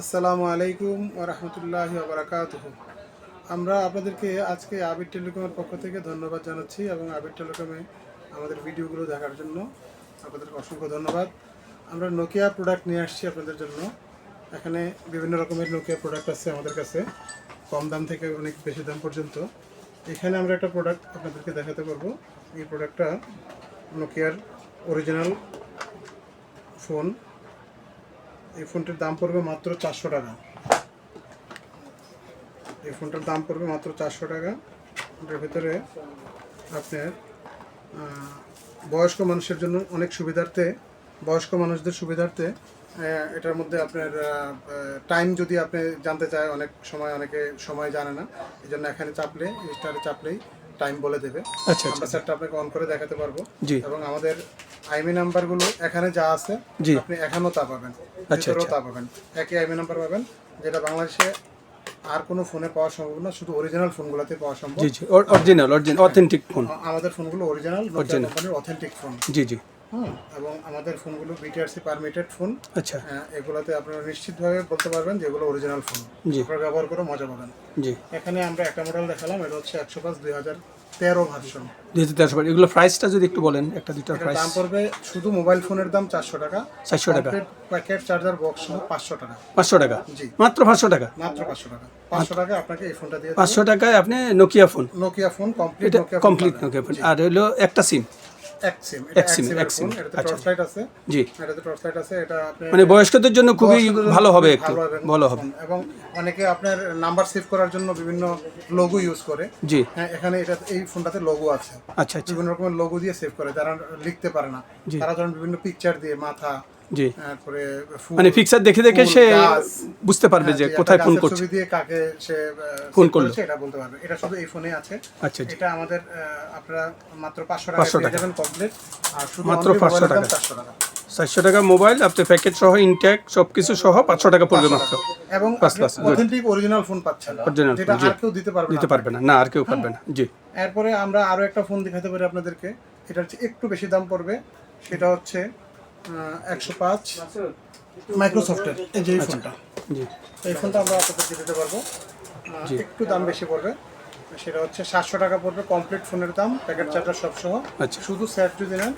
আসসালামু আলাইকুম ও রহমতুল্লাহি বারাকাত আমরা আপনাদেরকে আজকে আবির টেলিকমের পক্ষ থেকে ধন্যবাদ জানাচ্ছি এবং আবির টেলিকমে আমাদের ভিডিওগুলো দেখার জন্য আপনাদেরকে অসংখ্য ধন্যবাদ। আমরা নোকিয়া প্রোডাক্ট নিয়ে আসছি আপনাদের জন্য। এখানে বিভিন্ন রকমের নোকিয়া প্রোডাক্ট আছে আমাদের কাছে। কম দাম থেকে অনেক বেশি দাম পর্যন্ত। এখানে আমরা একটা প্রোডাক্ট আপনাদেরকে দেখাতে পারব। এই প্রোডাক্টটা নোকিয়ার অরিজিনাল ফোন এই ফোনটির দাম পড়বে মাত্র চারশো টাকা। এই ফোনটার দাম পড়বে মাত্র চারশো টাকা। এটার ভিতরে আপনার বয়স্ক মানুষের জন্য অনেক সুবিধার্থে, বয়স্ক মানুষদের সুবিধার্থে এটার মধ্যে আপনার টাইম যদি আপনি জানতে চায়, অনেক সময় অনেকে সময় জানে না এই জন্য এখানে চাপলে স্টারে চাপলেই টাইম বলে দেবে। আচ্ছা আচ্ছা। আমরা সেটটা আপনাকে অন করে দেখাতে পারব। জি। এবং আমাদের আইমি নাম্বারগুলো এখানে যা আছে জি। আপনি এখানেও তা পাবেন। আচ্ছা, আচ্ছা। তা পাবেন। একই আইমি নাম্বার পাবেন যেটা বাংলাদেশে আর কোনো ফোনে পাওয়া সম্ভব না শুধু অরিজিনাল ফোনগুলোতে পাওয়া সম্ভব। জি জি। অরিজিনাল অরিজিনাল অথেন্টিক ফোন আমাদের ফোনগুলো অরিজিনাল অরিজিনাল অথেন্টিক ফোন জি জি। হুম। এবং আমাদের ফোনগুলো বিটিআরসি পারমিটেড ফোন আচ্ছা। এগুলোতে আপনারা নিশ্চিতভাবে বলতে পারবেন যে এগুলো অরিজিনাল ফোন আপনারা ব্যবহার করে মজা পাবেন। জি। এখানে আমরা একটা মডেল দেখালাম এটা হচ্ছে একশো পাঁচ দুই হাজার তেরো ভার্সন হাজার তেরোশো এগুলো প্রাইসটা যদি একটু বলেন একটা এটার প্রাইস দাম পড়বে শুধু মোবাইল ফোনের দাম চারশো টাকা। চারশো টাকা। প্যাকেট চার্জার বক্স সহ পাঁচশো টাকা। পাঁচশো টাকা? জি। মাত্র পাঁচশো টাকা? মাত্র পাঁচশো টাকা। পাঁচশো টাকা আপনাকে এই ফোনটা দিয়ে পাঁচশো টাকায় আপনি Nokia phone Nokia phone complete complete Nokia phone আর হলো একটা সিম আচ্ছা। টর্চ লাইট আছে। জি। এটাতে টর্চ লাইট আছে এটা মানে বয়স্কদের জন্য খুবই ভালো হবে একটু ভালো হবে। এবং অনেকে আপনার নাম্বার সেভ করার জন্য বিভিন্ন লোগো ইউজ করে। জি। হ্যাঁ এখানে এটা এই ফোনটাতে লোগো আছে। আচ্ছা আচ্ছা। বিভিন্ন রকমের লোগো দিয়ে সেভ করে যারা লিখতে পারে না। তারা ধরুন বিভিন্ন পিকচার দিয়ে মাথা জি। তারপরে মানে ফিক্সার দেখে দেখে সে বুঝতে পারবে যে হ্যাঁ, কোথায় ফোন করছে। ছবি দিয়ে কাকে সে ফোন করল। এটা বলতে পারবে। এটা শুধু এই ফোনে আছে। আচ্ছা এটা আমাদের আপনারা মাত্র পাঁচশো টাকা 500 পেয়ে। যাবেন কমপ্লিট আর শুধু মাত্র 500 টাকা। 400 টাকা। চারশো টাকা মোবাইল আপনি প্যাকেট সহ ইনটেক সব কিছু সহ পাঁচশো টাকা পড়বে মাত্র। এবং অথেন্টিক অরিজিনাল ফোন পাচ্ছেন Original যেটা আর কেউ দিতে পারবে দিতে পারবে না। না আর কেউ পারবে না। জি। এরপরে আমরা আরও একটা ফোন দেখাতে পারি আপনাদেরকে। এটা হচ্ছে একটু বেশি দাম পড়বে। সেটা হচ্ছে একশো পাঁচ মাইক্রোসফটের এই যে আচ্ছা। ফোনটা। জি। এই ফোনটা আমরা আপনাদেরকে দিতে পারব। একটু দাম বেশি পড়বে। সেটা হচ্ছে সাতশো টাকা পড়বে কমপ্লিট ফোনের দাম প্যাকেট চার্জার সব সহ। আচ্ছা। শুধু সেট যদি নেন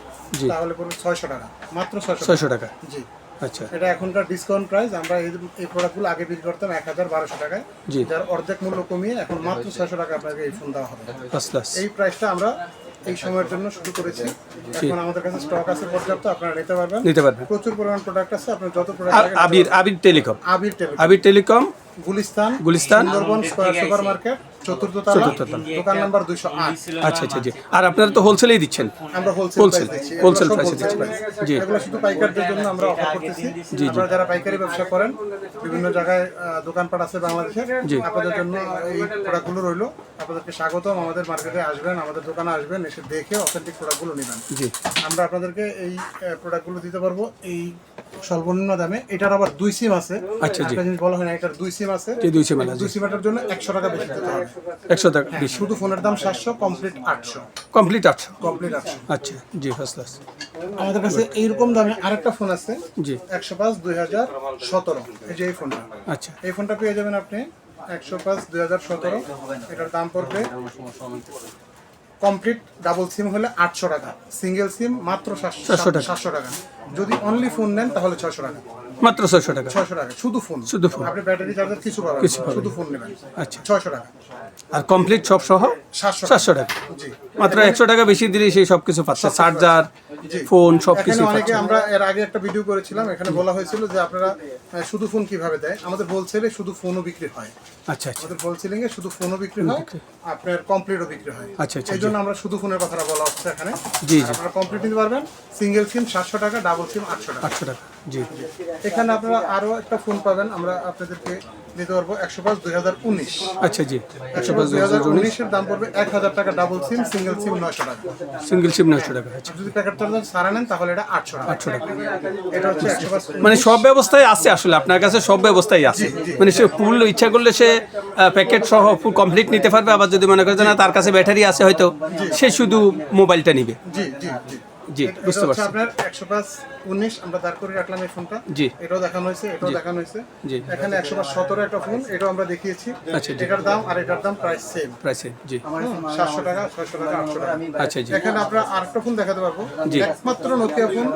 তাহলে পড়বে ছয়শো টাকা মাত্র ছয়শো টাকা। জি। আচ্ছা। এটা এখনকার ডিসকাউন্ট প্রাইস আমরা এই প্রোডাক্টগুলো আগে বিক্রি করতাম এক হাজার বারোশো টাকায়। যার অর্ধেক মূল্য কমিয়ে এখন মাত্র ছয়শো টাকা আপনাকে এই ফোন দেওয়া হবে। এই প্রাইসটা আমরা এই সময়ের জন্য শুরু করেছি। এখন আমাদের কাছে স্টক আছে পর্যাপ্ত আপনারা নিতে পারবেন। নিতে পারবেন। প্রচুর পরিমাণ প্রোডাক্ট আছে আপনার যত product Abir Abir telecom Abir telecom Abir telecom Gulistan Gulistan. Sundarban square super market চতুর্থ তলা চতুর্থ তলা। দোকান নাম্বার দুইশো আট। আচ্ছা আচ্ছা জি আর আপনারা তো হোলসেলেই দিচ্ছেন? আমরা হোলসেল Wholesale, প্রাইস দিচ্ছি। জি। এগুলো শুধু পাইকারদের জন্য আমরা অফার করতেছি। আপনারা যারা পাইকারি ব্যবসা করেন বিভিন্ন জায়গায় দোকানপাট আছে বাংলাদেশে জি। আপনাদের জন্য এই প্রোডাক্টগুলো রইল। আপনাদেরকে স্বাগতম। আমাদের মার্কেটে আসবেন আমাদের দোকানে আসবেন এসে দেখে অথেন্টিক প্রোডাক্টগুলো নেবেন। জি। আমরা আপনাদেরকে এই প্রোডাক্টগুলো দিতে পারব। এই সর্বনিম্ন দামে। এটার আবার দুই সিম আছে। আচ্ছা, জি। জিনিস বলা হয় না এটার দুই সিম আছে। জি, দুই SIM আছে, দুই সিমের জন্য একশো টাকা বেশি দিতে হবে। একশো টাকা বিশ শুধু ফোনের দাম সাতশো কমপ্লিট আটশো। কমপ্লিট আটশো। কমপ্লিট আটশো। আচ্ছা জি ফার্স্ট ক্লাস। আমাদের কাছে এইরকম দামে আরেকটা ফোন আছে। জি। একশো পাঁচ দুই হাজার সতেরো। এই যে এই ফোনটা। আচ্ছা। এই ফোনটা পেয়ে যাবেন আপনি একশো পাঁচ দুই হাজার সতেরো। এটার দাম পড়বে কমপ্লিট ডাবল সিম হলে আটশো টাকা। সিঙ্গেল সিম মাত্র সাতশো টাকা। সাতশো টাকা। যদি অনলি ফোন নেন তাহলে ছয়শো টাকা। মাত্র ছয়শো টাকা। ছয়শো টাকা। শুধু ফোন শুধু ফোন। আপনি ব্যাটারি চার্জার কিছু পাবেন কিছু শুধু ফোন নেবেন। আচ্ছা। ছয়শো টাকা। আর কমপ্লিট সব সহ সাতশো টাকা। সাতশো টাকা। জি। মাত্র একশো টাকা বেশি দিলে সেই সব কিছু পাচ্ছে। চার্জার। ফোন সব এখানে কিছু অনেকে আমরা এর আগে একটা ভিডিও করেছিলাম এখানে বলা হয়েছিল যে আপনারা শুধু ফোন কীভাবে দেয়? আমাদের হোলসেলে শুধু ফোনও বিক্রি হয়। আচ্ছা আচ্ছা। আমাদের হোলসেলিং এ শুধু ফোনও বিক্রি হয় আপনার কমপ্লিটও বিক্রি হয়। আচ্ছা, আচ্ছা, এই জন্য আমরা শুধু ফোনের কথাটা বলা হচ্ছে এখানে। জি জি। আপনারা কমপ্লিট নিতে পারবেন। সিঙ্গেল সিম সাতশো টাকা ডাবল সিম আটশো টাকা। আটশো টাকা জি। এখানে আপনারা আরও একটা ফোন পাবেন। আমরা আপনাদেরকে দিতে পারব একশো পাঁচ দুই হাজার উনিশ। আচ্ছা জি। একশো পাঁচ দুই হাজার উনিশের দাম পড়বে এক হাজার টাকা ডাবল সিম সিঙ্গেল সিম নয়শো টাকা। সিঙ্গেল সিম নয়শো টাকা আচ্ছা। যদি প্যাকেট চার্জার সারা নেন তাহলে এটা আটশো টাকা। আটশো টাকা। এটা হচ্ছে একশো পাঁচ মানে সব ব্যবস্থায় আছে আসলে আপনার কাছে সব ব্যবস্থাই আছে। মানে সে ফুল ইচ্ছা করলে সে প্যাকেট সহ ফুল কমপ্লিট নিতে পারবে আবার যদি মনে করে না তার কাছে ব্যাটারি আছে হয়তো সে শুধু মোবাইলটা নিবে। জি জি জি। জি, বুঝতে পারছি। আপনার একশো পাঁচ উনিশ আমরা দাঁড় করে রাখলাম এই ফোনটা। জি। এটাও দেখানো হয়েছে এটাও দেখানো হয়েছে। জি। এখানে একশো পাঁচ সতেরো একটা ফোন এটাও আমরা দেখিয়েছি। আচ্ছা। এটার দাম আর এটার দাম প্রায় সেম প্রাইসে জি। সাতশো টাকা ছয়শো টাকা আটশো টাকা। আচ্ছা জি। এখানে আমরা আরেকটা ফোন দেখাতে পারব। জি। একমাত্র নোকিয়া ফোন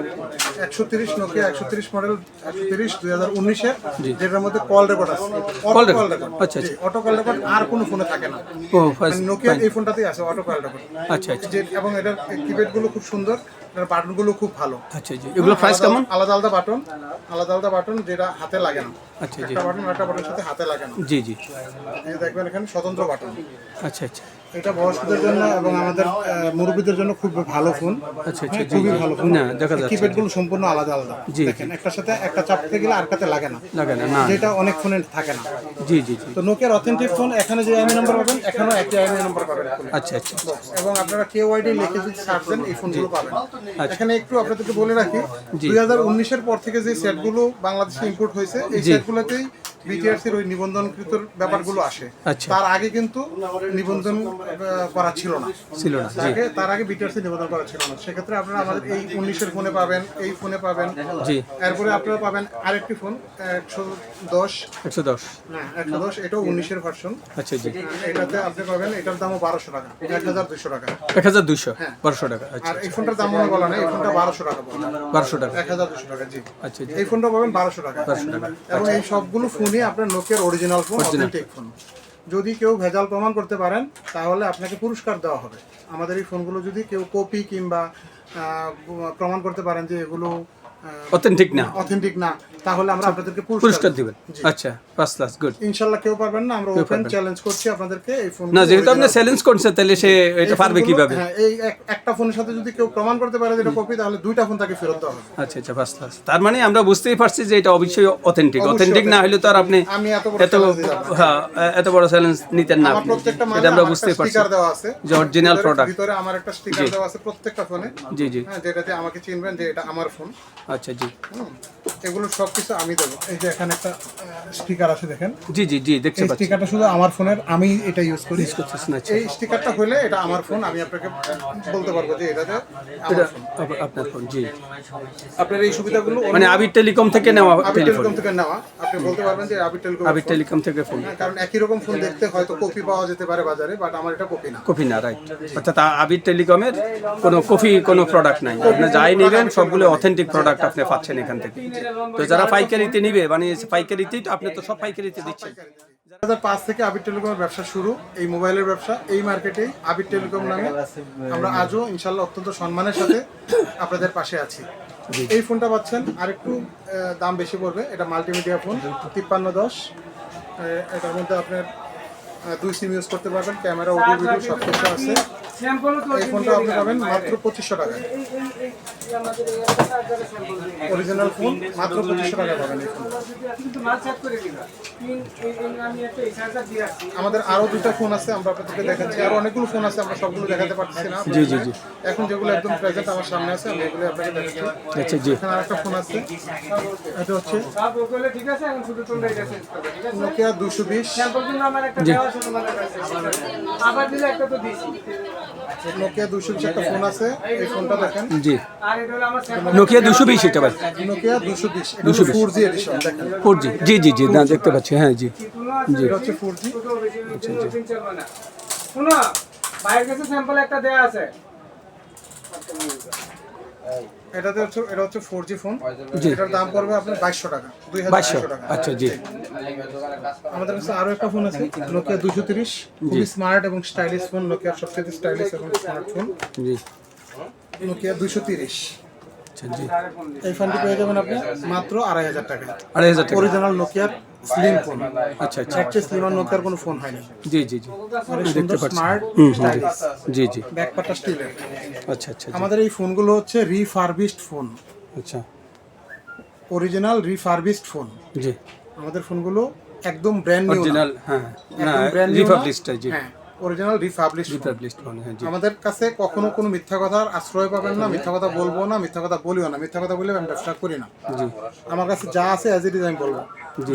একশো তিরিশ নোকিয়া একশো তিরিশ মডেল একশো তিরিশ দুই হাজার উনিশের যেটার মধ্যে কল রেকর্ড আছে। কল? রেকর্ড আচ্ছা, আচ্ছা। অটো কল রেকর্ড আর কোনো ফোনে থাকে না। ও ফার্স্ট নোকিয়া এই ফোনটাতেই আছে অটো কল রেকর্ড আচ্ছা আচ্ছা। এবং এটার কিপ্যাডগুলো খুব সুন্দর। এটার বাটনগুলো খুব ভালো। আচ্ছা জি এগুলো প্রাইস কেমন? আলাদা আলাদা বাটন আলাদা আলাদা বাটন যেটা হাতে লাগে না। আচ্ছা জি একটা বাটন একটা বাটনের সাথে হাতে লাগে না। জি জি। এই দেখবেন এখানে স্বতন্ত্র বাটন। আচ্ছা আচ্ছা। এটা বয়স্কদের জন্য এবং আমাদের মুরব্বীদের জন্য খুব ভালো ফোন। আচ্ছা আচ্ছা হ্যাঁ, খুবই ভালো ফোন। না দেখা যাচ্ছে কিপ্যাডগুলো সম্পূর্ণ আলাদা আলাদা। দেখেন একটার সাথে একটা চাপতে গেলে আর কাতে লাগে না। লাগে না যেটা অনেক ফোনে থাকে না। জি জি জি। তো নোকিয়ার অথেন্টিক ফোন এখানে যে আইএমআই নাম্বার পাবেন এখানেও একই আইএমআই নাম্বার পাবেন আচ্ছা আচ্ছা এবং আপনারা কেউ আইডি লিখে যদি সার্চ দেন এই ফোনগুলো পাবেন। এখানে একটু আপনাদেরকে বলে রাখি আচ্ছা। জি। দুই হাজার উনিশের পর থেকে যে সেটগুলো বাংলাদেশে ইম্পোর্ট হয়েছে এই সেটগুলোতেই বিটিআরসির ওই নিবন্ধনকৃত ব্যাপারগুলো আসে। আচ্ছা। তার আগে কিন্তু নিবন্ধন করা ছিল না। ছিল না তার আগে বিটিআরসি নিবন্ধন করা ছিল না। সেক্ষেত্রে আপনারা আমাদের এই উনিশের ফোনে পাবেন এই ফোনে পাবেন। জি। এরপরে আপনারা পাবেন আরেকটি ফোন একশো দশ। একশো দশ। হ্যাঁ একশো দশ এটাও উনিশের ভার্সন আচ্ছা জি। এটাতে আপনি পাবেন এটার দামও বারোশো টাকা এক হাজার দুশো টাকা। এক হাজার দুইশো বারোশো টাকা আচ্ছা আর এই ফোনটার দাম মনে বলা না এই ফোনটা বারোশো টাকা বারোশো টাকা। এক হাজার দুশো টাকা জি। আচ্ছা এই ফোনটা পাবেন বারোশো টাকা। এবং এই সবগুলো ফোনই আপনার নোকিয়ার অরিজিনাল ফোন অথেন্টিক ফোন যদি কেউ ভেজাল প্রমাণ করতে পারেন তাহলে আপনাকে পুরস্কার দেওয়া হবে। আমাদের এই ফোনগুলো যদি কেউ কপি কিংবা প্রমাণ করতে পারেন যে এগুলো অথেন্টিক না? অথেন্টিক না। তাহলে আমরা আপনাদেরকে পুরস্কার দিবেন। আচ্ছা ফার্স্ট ক্লাস গুড ইনশাল্লাহ কেউ পারবেন না আমরা ওপেন চ্যালেঞ্জ করছি আপনাদেরকে এই ফোন না যেহেতু আপনি চ্যালেঞ্জ করছেন তাহলে সে এটা পারবে কীভাবে? হ্যাঁ এই একটা ফোনের সাথে যদি কেউ প্রমাণ করতে পারে যে এটা কপি তাহলে দুইটা ফোন তাকে ফেরত দেওয়া হবে। আচ্ছা আচ্ছা ফার্স্ট ক্লাস তার মানে আমরা বুঝতেই পারছি যে এটা অবশ্যই অথেন্টিক অথেন্টিক না হলে তো আর আপনি আমি এত বড় এত হ্যাঁ এত বড় চ্যালেঞ্জ নিতেন না আপনি। এটা আমরা বুঝতেই পারছি। স্টিকার দেওয়া আছে। যে অরিজিনাল প্রোডাক্ট ভিতরে আমার একটা স্টিকার দেওয়া আছে প্রত্যেকটা ফোনে জি জি। হ্যাঁ যেটাতে আমাকে চিনবেন যে এটা আমার ফোন আচ্ছা জি। এগুলো সবকিছু আমি দেবো। এই যে এখানে একটা স্টিকার আছে দেখেন। জি জি জি দেখতে পাচ্ছি। স্টিকারটা শুধু আমার ফোনের আমি এটা ইউজ করি। করতেছেন আচ্ছা। এই স্টিকারটা হলে এটা আমার ফোন আমি আপনাকে বলতে পারব যে এটাতে এটা আপনার ফোন জি। আপনার এই সুবিধাগুলো মানে আবির টেলিকম থেকে নেওয়া আবির টেলিকম থেকে নেওয়া। আপনি বলতে পারবেন যে আবির টেলিকম আবির টেলিকম থেকে ফোন। হ্যাঁ, কারণ একই রকম ফোন দেখতে হয়তো কপি পাওয়া যেতে পারে বাজারে বাট আমার এটা কপি না। কপি না রাইট অর্থাৎ আবির টেলিকমের কোনো কপি কোনো প্রোডাক্ট নাই। আপনি যাই নেবেন সবগুলো অথেন্টিক প্রোডাক্ট আপনি পাচ্ছেন এখান থেকে। তো যারা পাইকারিতে নিবে মানে পাইকারিতেই তো আপনি তো সব পাইকারিতে দিচ্ছেন। দু হাজার পাঁচ থেকে আবির টেলিকমের ব্যবসা শুরু এই মোবাইলের ব্যবসা এই মার্কেটেই আবির টেলিকম নামে আমরা আজও ইনশাল্লাহ অত্যন্ত সম্মানের সাথে আপনাদের পাশে আছি। এই ফোনটা পাচ্ছেন আরেকটু আহ, দাম বেশি পড়বে এটা মাল্টিমিডিয়া ফোন তিপ্পান্ন দশ এটার মধ্যে আপনার দুই সিম ইউজ করতে পারবেন ক্যামেরা অডিও ভিডিও সব কিছু আছে। এই ফোনটা আপনি পাবেন মাত্র পঁচিশশো টাকা। অরিজিনাল ফোন মাত্র পঁচিশশো টাকা পাবেন এই ফোন আমাদের আরও দুটো ফোন আছে আমরা আপনাদেরকে দেখাচ্ছি। আরও অনেকগুলো ফোন আছে আমরা সবগুলো দেখাতে পারছি না। জি জি জি। এখন যেগুলো একদম প্রেজেন্ট আমার সামনে আছে আমি এগুলো আপনাকে দেখাচ্ছি। আচ্ছা জি। এখানে আরেকটা ফোন আছে। এটা হচ্ছে নোকিয়া দুশো বিশ। আবার দিলে একটা তো দিছি। নোকিয়া দুশো বিশ একটা ফোন আছে এই ফোনটা দেখেন। জি। আর এটা হলো আমার স্যাম্পল নোকিয়া দুশো বিশ এটা ভাই। নোকিয়া দুশো বিশ 220 four G edition four G জি জি জি না দেখতে পাচ্ছি হ্যাঁ জি। হচ্ছে ফোর জি চলবে না শুনো বাইরের কাছে স্যাম্পল একটা দেওয়া আছে। এটাতে হচ্ছে এটা হচ্ছে ফোর জি। ফোন। এটার দাম পড়বে আপনার বাইশশো টাকা দুই হাজার টাকা। আচ্ছা জি। আমাদের কাছে আরও একটা ফোন আছে নোকিয়া দুশো তিরিশ। খুবই স্মার্ট এবং স্টাইলিশ ফোন নোকিয়ার সবচেয়ে স্টাইলিশ এবং স্মার্ট ফোন জি। নোকিয়া দুশো তিরিশ। আচ্ছা জি। এই ফোনটি পেয়ে যাবেন আপনি মাত্র আড়াই হাজার টাকা আড়াই হাজার অরিজিনাল নোকিয়ার স্লিম ফোন আচ্ছা আচ্ছা। এর স্লিম আর নোকিয়ার কোনো ফোন হয়নি। জি জি জি। দেখতে পাচ্ছি। স্মার্ট জি। জি ব্যাকপাটা স্টিলের আচ্ছা আচ্ছা আমাদের এই ফোনগুলো হচ্ছে রিফারবিশড ফোন আচ্ছা। অরিজিনাল রিফারবিশড ফোন জি। আমাদের ফোনগুলো একদম ব্র্যান্ড নিউ অরিজিনাল হ্যাঁ। না রিফারবিশড জি। হ্যাঁ। অরিজিনাল রিফাবলিশড রিপাবলিশড মানে হ্যাঁ জি। আমাদের কাছে কখনো কোনো মিথ্যা কথার আশ্রয় পাবেন না মিথ্যা কথা বলব না মিথ্যা কথা বলিও না মিথ্যা কথা বলে আমি ব্যবসা করি না। জি। আমার কাছে যা আছে অ্যাজ ইট ইজ আমি বলব।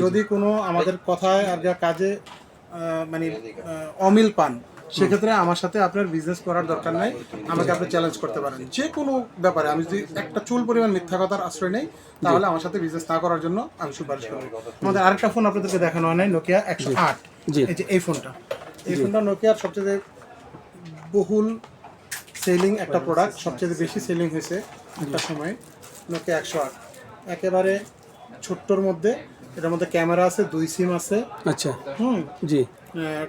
যদি কোনো আমাদের কথায় আর যা কাজে আহ, মানে আহ, অমিল পান সেক্ষেত্রে আমার সাথে আপনার বিজনেস করার দরকার নাই। আমাকে আপনি চ্যালেঞ্জ করতে পারেন। যে কোনো ব্যাপারে আমি যদি একটা চুল পরিমাণ মিথ্যা কথার আশ্রয় নেই তাহলে আমার সাথে বিজনেস না করার জন্য আমি সুপারিশ করব। আমাদের আরেকটা ফোন আপনাদেরকে দেখানো হয় নাই নোকিয়া একশো আট। জি। এই যে এই ফোনটা এই ফোনটা নোকিয়ার সবচেয়ে বহুল সেলিং একটা প্রোডাক্ট সবচেয়ে বেশি সেলিং হয়েছে একটা সময় নোকিয়া একশো আট। একেবারে ছোট্টর মধ্যে এটার মধ্যে ক্যামেরা আছে দুই সিম আছে। আচ্ছা। হুম। জি।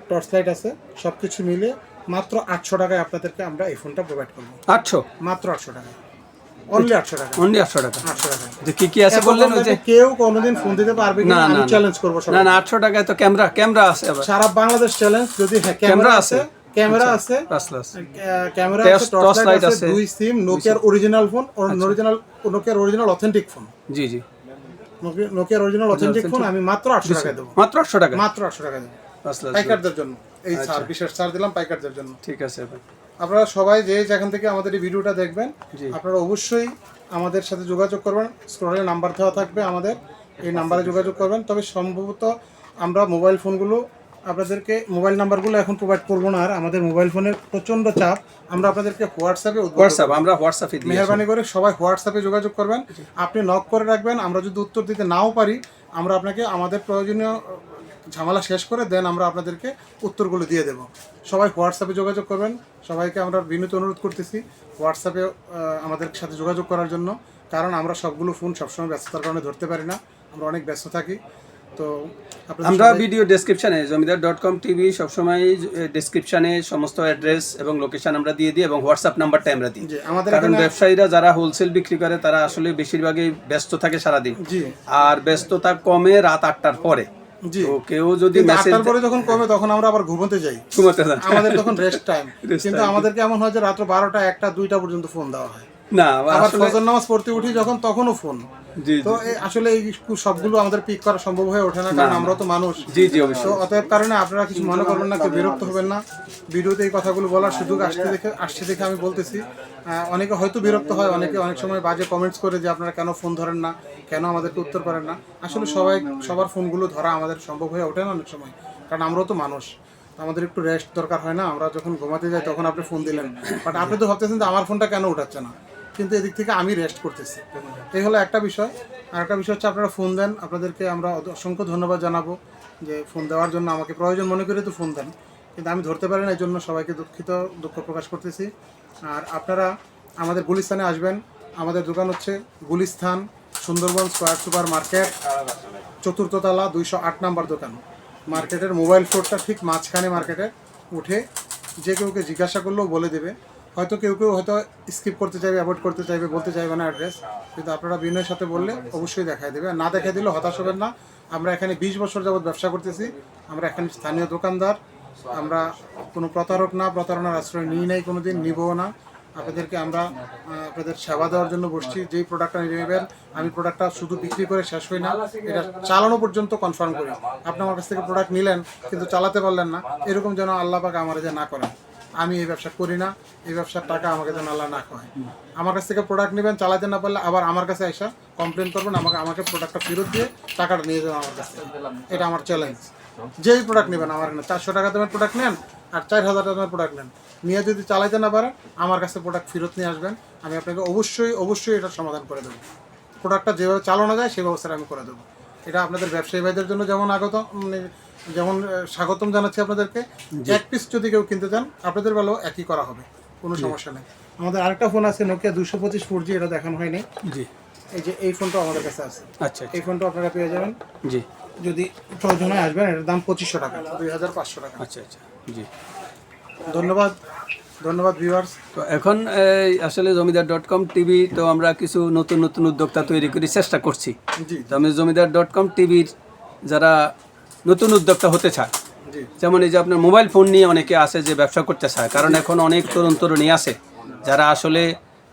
টর্চ লাইট আছে সব কিছু মিলে মাত্র আটশো টাকায় আপনাদেরকে আমরা এই ফোনটা প্রোভাইড করব। আটশো? মাত্র আটশো টাকা অনলি আটশো টাকা। অনলি আটশো টাকা। আটশো টাকা। যে কি কি আছে বললেন ওই যে? কেউ কোনোদিন ফোন দিতে পারবে কিনা আমি না, না। চ্যালেঞ্জ করব না না আটশো টাকায় তো ক্যামেরা ক্যামেরা আছে সারা বাংলাদেশ চ্যালেঞ্জ যদি হ্যাঁ ক্যামেরা ক্যামেরা আছে। আছে? ক্যামেরা আছে। প্লাস প্লাস ক্যা- ক্যামেরা টর্চ লাইট আছে আছে। আচ্ছা। দুই সিম নোকিয়ার অরিজিনাল ফোন অরিজিনাল নোকিয়ার অরিজিনাল অথেন্টিক ফোন জি জি। নোকিয়ার অরিজিনাল অথেন্টিক ফোন আমি মাত্র আটশো টাকায় দেবো। মাত্র টাকা মাত্র আটশো টাকা দেবো। পাইকারদের জন্য। এই আচ্ছা। ছাড় বিশেষ ছাড় দিলাম পাইকারদের জন্য। ঠিক আছে ভাই আপনারা সবাই যে যেখান থেকে আমাদের এই ভিডিওটা দেখবেন আপনারা অবশ্যই আমাদের সাথে যোগাযোগ করবেন। স্ক্রলে নাম্বার দেওয়া থাকবে আমাদের। এই নাম্বারে যোগাযোগ করবেন। তবে সম্ভবত আমরা মোবাইল ফোনগুলো আপনাদেরকে মোবাইল নাম্বারগুলো এখন প্রোভাইড করব না আর আমাদের মোবাইল ফোনের প্রচণ্ড চাপ। আমরা আপনাদেরকে হোয়াটসঅ্যাপে হোয়াটসঅ্যাপ আমরা হোয়াটসঅ্যাপে মেহরবানি করে সবাই হোয়াটসঅ্যাপে যোগাযোগ করবেন। আপনি নক করে রাখবেন। আমরা যদি উত্তর দিতে নাও পারি আমরা আপনাকে আমাদের প্রয়োজনীয় ঝামেলা শেষ করে দেন আমরা আপনাদেরকে উত্তরগুলো দিয়ে দেব। সবাই হোয়াটসঅ্যাপে যোগাযোগ করবেন। সবাইকে আমরা বিনীত অনুরোধ করতেছি হোয়াটসঅ্যাপে আমাদের সাথে যোগাযোগ করার জন্য কারণ আমরা সবগুলো ফোন সবসময় ব্যস্ততার কারণে ধরতে পারি না। আমরা অনেক ব্যস্ত থাকি। তো আমরা ভিডিও ডেসক্রিপশানে জমিদার ডট কম টিভি সবসময় ডেসক্রিপশানে সমস্ত অ্যাড্রেস এবং লোকেশন আমরা দিয়ে দিই এবং হোয়াটসঅ্যাপ নাম্বারটা আমরা দিই। আমাদের কারণ ব্যবসায়ীরা যারা হোলসেল বিক্রি করে তারা আসলে বেশিরভাগই ব্যস্ত থাকে সারাদিন। আর ব্যস্ততা কমে রাত আটটার পরে। তো কেউ যদি মেসেজ পরে যখন কমে তখন আমরা আবার ঘুমোতে যাই। ঘুমোতে যাই। আমাদের তখন রেস্ট টাইম কিন্তু আমাদেরকে এমন হয় যে রাত্র বারোটা একটা দুইটা পর্যন্ত ফোন দেওয়া হয়। না আবার ফজর নামাজ পড়তে উঠি যখন তখনও ফোন তো আসলে এই সবগুলো আমাদের পিক করা সম্ভব হয়ে ওঠে না কারণ আমরা তো মানুষ। জি জি তো অতএব কারণে আপনারা কিছু মনে করবেন না কেউ বিরক্ত হবেন না। ভিডিওতে এই কথাগুলো বলার সুযোগ আসতে দেখে আসছে দেখে আমি বলতেছি। অনেকে হয়তো বিরক্ত হয় অনেকে অনেক সময় বাজে কমেন্টস করে যে আপনারা কেন ফোন ধরেন না কেন আমাদেরকে উত্তর করেন না। আসলে সবাই সবার ফোনগুলো ধরা আমাদের সম্ভব হয়ে ওঠে না অনেক সময় কারণ আমরাও তো মানুষ। আমাদের একটু রেস্ট দরকার হয় না আমরা যখন ঘুমাতে যাই তখন আপনি ফোন দিলেন। বাট আপনি তো ভাবতেছেন যে আমার ফোনটা কেন উঠাচ্ছে না? কিন্তু এদিক থেকে আমি রেস্ট করতেছি। এই হলো একটা বিষয়। আর একটা বিষয় হচ্ছে আপনারা ফোন দেন। আপনাদেরকে আমরা অসংখ্য ধন্যবাদ জানাব যে ফোন দেওয়ার জন্য আমাকে। প্রয়োজন মনে করে তো ফোন দেন। কিন্তু আমি ধরতে পারি না এই জন্য সবাইকে দুঃখিত, দুঃখ প্রকাশ করতেছি। আর আপনারা আমাদের গুলিস্তানে আসবেন। আমাদের দোকান হচ্ছে Gulistan Sundarban square super market চতুর্থতলা দুইশো আট নাম্বার দোকান। মার্কেটের মোবাইল ফ্লোরটা ঠিক মাঝখানে মার্কেটে। উঠে যে কেউকে জিজ্ঞাসা করলেও বলে দেবে। হয়তো কেউ কেউ হয়তো স্কিপ করতে চাইবে অ্যাভয়েড করতে চাইবে, বলতে চাইবে না অ্যাড্রেস কিন্তু আপনারা বিনয়ের সাথে বললে অবশ্যই দেখায় দেবে। আর না দেখায় দিলে হতাশ হবেন না। আমরা এখানে বিশ বছর যাবৎ ব্যবসা করতেছি। আমরা এখানে স্থানীয় দোকানদার। আমরা কোনো প্রতারক না, প্রতারণার আশ্রয় নিই নাই কোনো দিন নিবও না। আপনাদেরকে আমরা আপনাদের সেবা দেওয়ার জন্য বসছি। যেই প্রোডাক্টটা নিয়ে নেবেন, আমি প্রোডাক্টটা শুধু বিক্রি করে শেষ হই না, এটা চালানো পর্যন্ত কনফার্ম করি। আপনি আমার কাছ থেকে প্রোডাক্ট নিলেন, কিন্তু চালাতে পারলেন না। এরকম যেন আল্লাহ পাকে আমার যে না করেন। আমি এই ব্যবসা করি না, এই ব্যবসার টাকা আমাকে যেন আল্লাহ না কয় আমার কাছ থেকে প্রোডাক্ট নেবেন, চালাতে না পারলে আবার আমার কাছে এসে কমপ্লেন করবেন, আমাকে আমাকে প্রোডাক্টটা ফেরত দিয়ে টাকাটা নিয়ে যাবেন আমার কাছে এটা আমার চ্যালেঞ্জ যেই প্রোডাক্ট নেবেন আমার এখানে, চারশো টাকা দামের প্রোডাক্ট নেন আর চার হাজার টাকা দামের প্রোডাক্ট নেন। নিয়ে যদি চালাইতে না পারেন, আমার কাছে প্রোডাক্ট ফেরত নিয়ে আসবেন। আমি আপনাকে অবশ্যই অবশ্যই এটার সমাধান করে দেবো। প্রোডাক্টটা যেভাবে চালানো যায়, সেই ব্যবস্থাটা আমি করে দেবো। এটা আপনাদের ব্যবসায়ী ভাইদের জন্য যেমন আগত যেমন স্বাগতম জানাচ্ছি আপনাদেরকে। এক পিস যদি কেউ কিনতে চান আপনাদের বেলাও একই করা হবে। কোনো সমস্যা নেই। আমাদের আরেকটা ফোন আছে নোকিয়া দুশো পঁচিশ ফোর জি এটা দেখানো হয়নি। জি। এই যে এই ফোনটা আমাদের কাছে আছে। আচ্ছা এই ফোনটা আপনারা পেয়ে যাবেন। জি। যদি প্রয়োজন হয় আসবেন এটার দাম পঁচিশশো টাকা দুই হাজার পাঁচশো টাকা। আচ্ছা আচ্ছা। জি। ধন্যবাদ। ধন্যবাদ ভিউয়ার্স তো এখন এই আসলে জমিদার ডট কম টিভি তো আমরা কিছু নতুন নতুন উদ্যোক্তা তৈরি করি চেষ্টা করছি। জি। তো আমি জমিদার ডট কম টিভির যারা নতুন উদ্যোক্তা হতে চায়। যেমন এই যে আপনার মোবাইল ফোন নিয়ে অনেকে আসে যে ব্যবসা করতে চায় কারণ এখন অনেক তরুণ তরুণী আছে যারা আসলে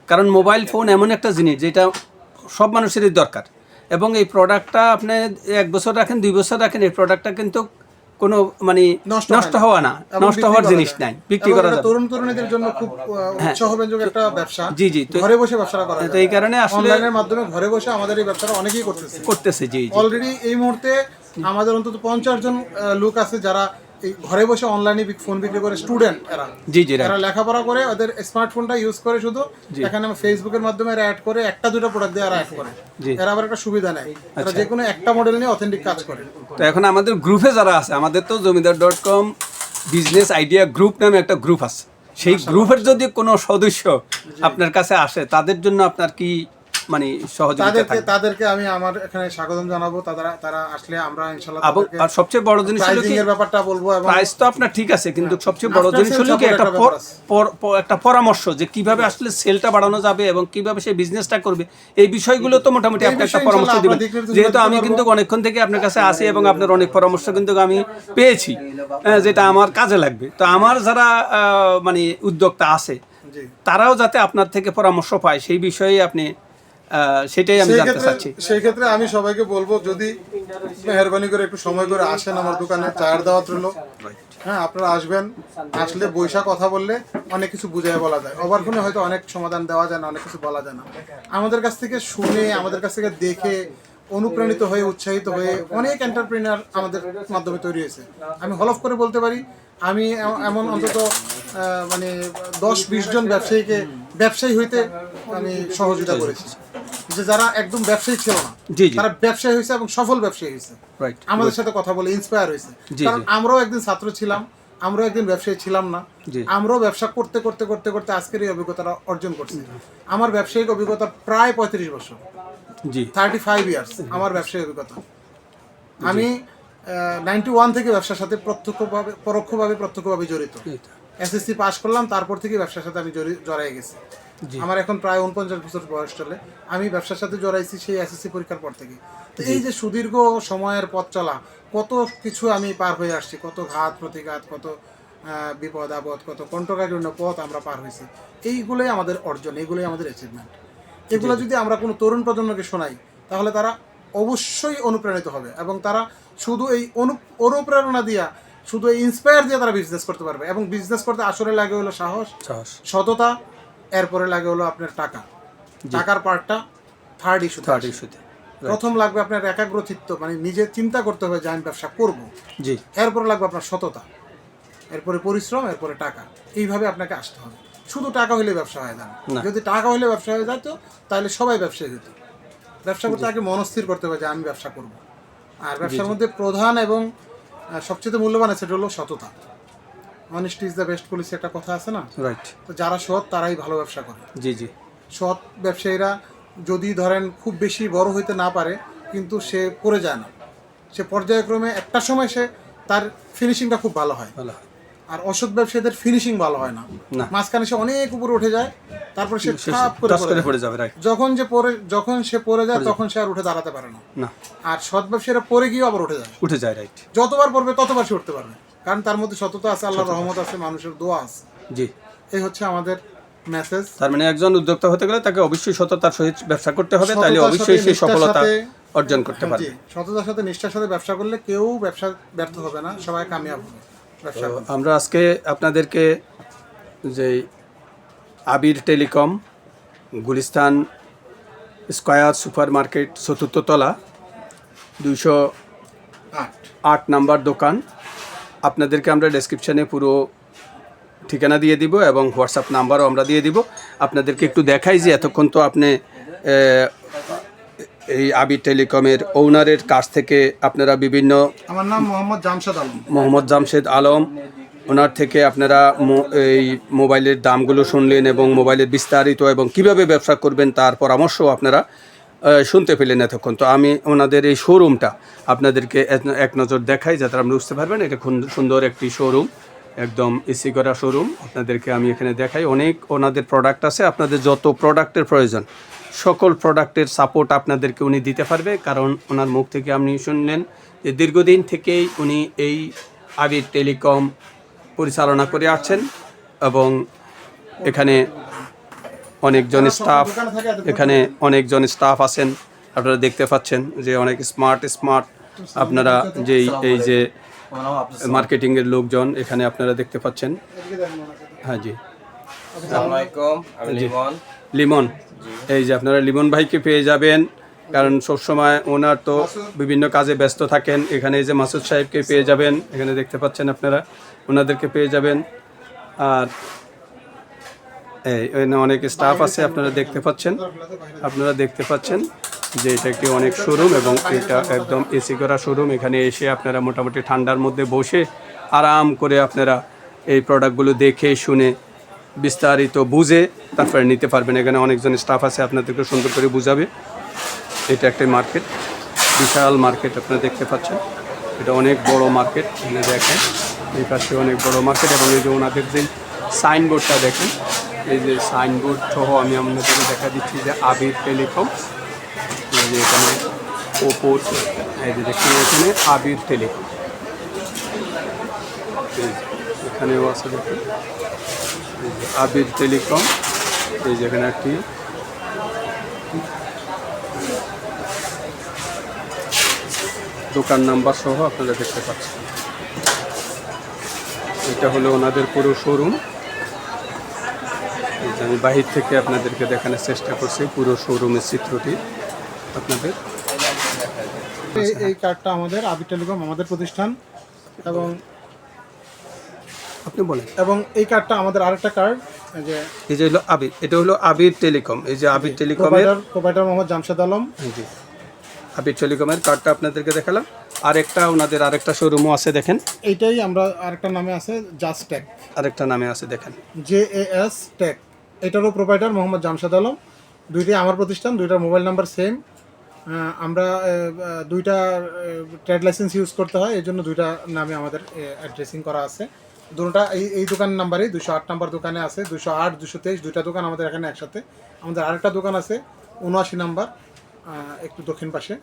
কারণ মোবাইল ফোন এমন একটা জিনিস যেটা সব মানুষেরই দরকার। এবং এই প্রোডাক্টটা আপনি এক বছর রাখেন দুই বছর রাখেন এই প্রোডাক্টটা কিন্তু কোনো মানে নষ্ট হয়। হওয়া না নষ্ট হওয়ার জিনিস নাই বিক্রি করা যাবে তরুণ তরুণীদের জন্য খুব উৎসাহব্যঞ্জক একটা ব্যবসা। জি জি ঘরে বসে ব্যবসাটা করা তো এই কারণে আসলে অনলাইনের মাধ্যমে ঘরে বসে আমাদের এই ব্যবসাটা অনেকেই করতেছে। করতেছে জি অলরেডি এই মুহূর্তে আমাদের অন্তত পঞ্চাশ জন লোক আছে যারা এই ঘরে বসে অনলাইনে ফোন বিক্রি করে স্টুডেন্ট এরা। জি জি এরা লেখাপড়া করে ওদের স্মার্টফোনটা ইউজ করে শুধু। এখানে ফেসবুকের মাধ্যমে এরা অ্যাড করে একটা দুটো প্রোডাক্ট দিয়ে এরা অ্যাড করে। এরা আবার একটা সুবিধা নেয়। এরা যে কোনো একটা মডেল নিয়ে অথেন্টিক কাজ করে। তো এখন আমাদের গ্রুপে যারা আছে আমাদের তো Zamindar dot com business idea group নামে একটা গ্রুপ আছে। সেই গ্রুপের যদি কোনো সদস্য আপনার কাছে আসে তাদের জন্য আপনার কি মানে সহযোগিতা তাদেরকে তাদেরকে আমি আমার এখানে স্বাগতম জানাব। তারা তারা আসলে আমরা তাদেরকে আর সবচেয়ে বড় জিনিস হলো কি এর ব্যাপারটা বলব এবং প্রাইস তো আপনার ঠিক আছে কিন্তু সবচেয়ে বড় জিনিস হলো কি একটা একটা পরামর্শ যে কীভাবে আসলে সেলটা বাড়ানো যাবে এবং কীভাবে সেই বিজনেসটা করবে। এই বিষয়গুলো তো মোটামুটি আপনি একটা পরামর্শ দিবেন যেহেতু আমি কিন্তু অনেকক্ষণ থেকে আপনার কাছে আসি এবং আপনার অনেক পরামর্শ কিন্তু আমি পেয়েছি হ্যাঁ, যেটা আমার কাজে লাগবে। তো আমার যারা মানে উদ্যোক্তা আছে তারাও যাতে আপনার থেকে পরামর্শ পায় সেই বিষয়ে আপনি সেটাই আমি জানতে চাচ্ছি। সেই ক্ষেত্রে আমি সবাইকে বলব যদি মেহরবানি করে একটু সময় করে আসেন আমার দোকানে চায়ের দাওয়াত রইল। হ্যাঁ আপনারা আসবেন আসলে বৈশা কথা বললে অনেক কিছু বুঝাই বলা যায়। ওভারফোনে হয়তো অনেক সমাধান দেওয়া যায় না অনেক কিছু বলা যায় না। আমাদের কাছ থেকে শুনে আমাদের কাছ থেকে দেখে অনুপ্রাণিত হয়ে উৎসাহিত হয়ে অনেক এন্টারপ্রিনার আমাদের মাধ্যমে তৈরি হয়েছে। আমি হলফ করে বলতে পারি আমি এমন অন্তত আহ, মানে দশ বিশ জন ব্যবসায়ীকে ব্যবসায়ী হইতে আমি সহযোগিতা করেছি। যে যারা একদম ব্যবসায়ী ছিল না। তারা ব্যবসায়ী হয়েছে এবং সফল ব্যবসায়ী হয়েছে আমাদের সাথে কথা বলে ইন্সপায়ার হয়েছে কারণ আমরাও একদিন ছাত্র ছিলাম আমরাও একদিন ব্যবসায়ী ছিলাম না। আমরাও ব্যবসা করতে করতে করতে করতে আজকের এই অভিজ্ঞতাটা অর্জন করছি। আমার ব্যবসায়িক অভিজ্ঞতা প্রায় পঁয়ত্রিশ বছর। থার্টি ফাইভ ইয়ার্স আমার ব্যবসায়িক অভিজ্ঞতা। আমি নাইনটি ওয়ান থেকে ব্যবসার সাথে প্রত্যক্ষভাবে পরোক্ষভাবে প্রত্যক্ষভাবে জড়িত। এসএসসি পাস করলাম তারপর থেকে ব্যবসার সাথে আমি জড়ি- জড়াই গেছি। আমার এখন প্রায় উনপঞ্চাশ বছর বয়স চলে। আমি ব্যবসার সাথে জড়াইছি সেই এসএসসি পরীক্ষার পর থেকে। তো এই যে সুদীর্ঘ সময়ের পথ চলা কত কিছু আমি পার হয়ে আসছি কত ঘাত প্রতিঘাত কত বিপদ আপদ কত কণ্ঠকাকীর্ণ পথ আমরা পার হয়েছি। এইগুলোই আমাদের অর্জন এইগুলোই আমাদের অ্যাচিভমেন্ট এগুলো যদি আমরা কোনো তরুণ প্রজন্মকে শোনাই তাহলে তারা অবশ্যই অনুপ্রাণিত হবে এবং তারা শুধু এই অনু অনুপ্রেরণা দিয়া শুধু এই ইন্সপায়ার দিয়ে তারা বিজনেস করতে পারবে এবং বিজনেস করতে আসলে লাগে হলো সাহস সততা এরপরে লাগে হলো আপনার টাকা। টাকার পার্টটা থার্ড ইস্যু থার্ড ইস্যুতে প্রথম লাগবে আপনার একাগ্রচিত্ত মানে নিজে চিন্তা করতে হবে যে আমি ব্যবসা করব। জি। এরপরে লাগবে আপনার সততা এরপরে পরিশ্রম এরপরে টাকা। এইভাবে আপনাকে আসতে হবে। শুধু টাকা হলে ব্যবসা হয় না। যদি টাকা হলে ব্যবসা হয়ে যেত তাহলে সবাই ব্যবসায়ী হতো ব্যবসা করতে আগে মনস্থির করতে হবে যে আমি ব্যবসা করব। আর ব্যবসার মধ্যে প্রধান এবং সবচেয়ে মূল্যবান আছে সেটা হলো সততা। Honest is the best policy একটা কথা আছে না? রাইট তো যারা সৎ তারাই ভালো ব্যবসা করে। জি জি। সৎ ব্যবসায়ীরা যদি ধরেন খুব বেশি বড় হইতে না পারে কিন্তু সে পড়ে যায় না। সে পর্যায়ক্রমে একটা সময় সে তার ফিনিশিংটা খুব ভালো হয়। ভালো হয়। আর অসৎ ব্যবসায়ীদের ফিনিশিং ভালো হয় না। মাঝখানে সে অনেক উপরে উঠে যায় তারপর সে খাপ করে পড়ে যাবে যখন যে পড়ে যখন সে পড়ে যায় তখন সে আর উঠে দাঁড়াতে পারে না। আর সৎ ব্যবসায়ীরা পড়ে গিয়ে আবার উঠে যায়। উঠে যায় রাইট যতবার পড়বে ততবার সে উঠতে পারবে। কারণ তার মধ্যে সততা আছে আল্লাহর রহমত আছে মানুষের দোয়া আছে। জি। এই হচ্ছে আমাদের মেসেজ তার মানে একজন উদ্যোক্তা হতে গেলে তাকে অবশ্যই সততার সহিত ব্যবসা করতে হবে তাহলে অবশ্যই নিষ্ঠার সফলতা অর্জন করতে জি পারবে। সততার সাথে নিষ্ঠার সাথে ব্যবসা করলে কেউ ব্যবসা ব্যর্থ হবে না সবাই কামিয়াব হবে। আমরা আজকে আপনাদেরকে যে Abir telecom Gulistan square super market চতুর্থ তলা দুইশো আট। নাম্বার দোকান আপনাদেরকে আমরা ডেসক্রিপশানে পুরো ঠিকানা দিয়ে দিব এবং হোয়াটসঅ্যাপ নাম্বারও আমরা দিয়ে দিব। আপনাদেরকে একটু দেখাই যে এতক্ষণ তো আপনি এই আবির টেলিকমের ওনারের কাছ থেকে আপনারা বিভিন্ন আমার নাম মোহাম্মদ জামশেদ আলম। মোহাম্মদ জামশেদ আলম ওনার থেকে আপনারা এই মোবাইলের দামগুলো শুনলেন এবং মোবাইলের বিস্তারিত এবং কীভাবে ব্যবসা করবেন তার পরামর্শ আপনারা শুনতে পেলেন এতক্ষণ। তো আমি ওনাদের এই শোরুমটা আপনাদেরকে এক- নজর দেখাই যাতে আপনি বুঝতে পারবেন। এটা খুব সুন্দর একটি শোরুম একদম এসি করা শোরুম আপনাদেরকে আমি এখানে দেখাই। অনেক ওনাদের প্রোডাক্ট আছে। আপনাদের যত প্রোডাক্টের প্রয়োজন সকল প্রোডাক্টের সাপোর্ট আপনাদেরকে উনি দিতে পারবে কারণ ওনার মুখ থেকে আপনি শুনলেন যে দীর্ঘদিন থেকেই উনি এই আবির টেলিকম পরিচালনা করে আসছেন এবং এখানে অনেকজন স্টাফ এখানে অনেকজন স্টাফ আছেন আপনারা দেখতে পাচ্ছেন যে অনেক স্মার্ট স্মার্ট আপনারা যেই এই যে মার্কেটিংয়ের লোকজন এখানে আপনারা দেখতে পাচ্ছেন। হ্যাঁ জি। লিমন। এই যে আপনারা লিমন ভাইকে পেয়ে যাবেন, কারণ সবসময় ওনার তো বিভিন্ন কাজে ব্যস্ত থাকেন। এখানে এই যে মাসুদ সাহেবকে পেয়ে যাবেন, এখানে দেখতে পাচ্ছেন আপনারা, ওনাদেরকে পেয়ে যাবেন। আর এই অনেক স্টাফ আছে, আপনারা দেখতে পাচ্ছেন। আপনারা দেখতে পাচ্ছেন যে এটা একটি অনেক শোরুম এবং এটা একদম এসি করা শোরুম এখানে এসে আপনারা মোটামুটি ঠান্ডার মধ্যে বসে আরাম করে আপনারা এই প্রোডাক্টগুলো দেখে, শুনে বিস্তারিত বুঝে তারপরে নিতে পারবেন। এখানে অনেকজন স্টাফ আছে, আপনাদেরকে সুন্দর করে বুঝাবে। এটা একটা মার্কেট বিশাল মার্কেট আপনারা দেখতে পাচ্ছেন। এটা অনেক বড় মার্কেট এখানে দেখেন। এই পাশে অনেক বড় মার্কেট এবং এই যে ওনাদের যে সাইনবোর্ডটা দেখেন, এই যে সাইনবোর্ড সহ আমি আপনাদেরকে দেখা দিচ্ছি যে আবির টেলিকম। এই যে এখানে ওপোর এই যে দেখুন, এখানে আবির টেলিকম। এখানেও আছে দেখুন। আবির টেলিকম, এই যেখানে একটি। দোকান নাম্বার সহ আপনারা দেখতে পাচ্ছেন। এটা হলো ওনাদের পুরো শোরুম। আমি বাহির থেকে আপনাদেরকে দেখানোর চেষ্টা করছি, পুরো শোরুমের চিত্রটি আপনাদের। এই কার্ডটা আমাদের, আবির টেলিকম, আমাদের প্রতিষ্ঠান এবং আপনি বলেন। এবং এই কার্ডটা আমাদের আরেকটা কার্ড যে এই যে হলো আবির এটা হলো আবির টেলিকম এই যে আবির টেলিকমের প্রোভাইডার মোহাম্মদ জামশেদ আলম। জি আবির টেলিকমের কার্ডটা আপনাদেরকে দেখালাম। আরেকটা ওনাদের আরেকটা শোরুমও আছে দেখেন। এইটাই আমরা আরেকটা নামে আছে জাস্ট টেক। আরেকটা নামে আছে দেখেন। J A S tech. এটারও প্রোভাইডার মোহাম্মদ জামশেদ আলম। দুইটাই আমার প্রতিষ্ঠান দুইটার মোবাইল নাম্বার সেম। আমরা দুইটা ট্রেড লাইসেন্স ইউজ করতে হয় এই জন্য দুইটা নামে আমাদের অ্যাড্রেসিং করা আছে। দুটোটা এই এই দোকান নাম্বারেই দুশো আট নাম্বার দোকানে আছে দুশো আট দুশো তেইশ, দুইটা দোকান আমাদের এখানে একসাথে। আমাদের আরেকটা দোকান আছে, উনআশি নাম্বার একটু দক্ষিণ পাশে।